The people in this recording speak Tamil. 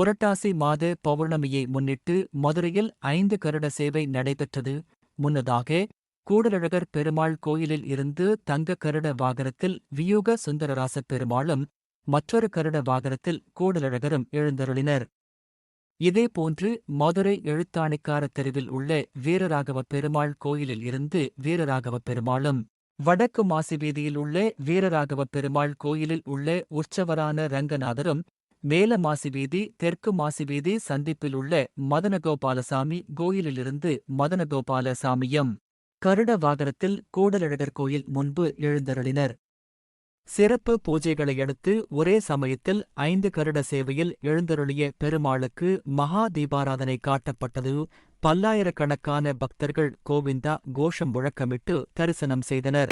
புரட்டாசி மாத பௌர்ணமியை முன்னிட்டு மதுரையில் ஐந்து கருட சேவை நடைபெற்றது. முன்னதாக கூடலழகர் பெருமாள் கோயிலில் இருந்து தங்க கருட வாகனத்தில் வியூக சுந்தரராச பெருமாளும் மற்றொரு கருட வாகனத்தில் கூடலழகரும் எழுந்தருளினர். இதேபோன்று மதுரை எழுத்தாணிக்கார தெருவில் உள்ள வீரராகவ பெருமாள் கோயிலில் இருந்து வீரராகவ பெருமாளும் வடக்கு மாசி வீதியில் உள்ள வீரராகவ பெருமாள் கோயிலில் உள்ள உற்சவரான ரங்கநாதரும் மேல மாசிவீதி தெற்கு மாசிவீதி சந்திப்பில் உள்ள மதனகோபாலசாமி கோயிலிலிருந்து மதனகோபாலசாமியம் கருட வாகனத்தில் கூடலழகர் கோயில் முன்பு எழுந்தருளினர். சிறப்பு பூஜைகளை அடுத்து ஒரே சமயத்தில் ஐந்து கருட சேவையில் எழுந்தருளிய பெருமாளுக்கு மகா தீபாராதனை காட்டப்பட்டது. பல்லாயிரக்கணக்கான பக்தர்கள் கோவிந்தா கோஷம் முழக்கமிட்டு தரிசனம் செய்தனர்.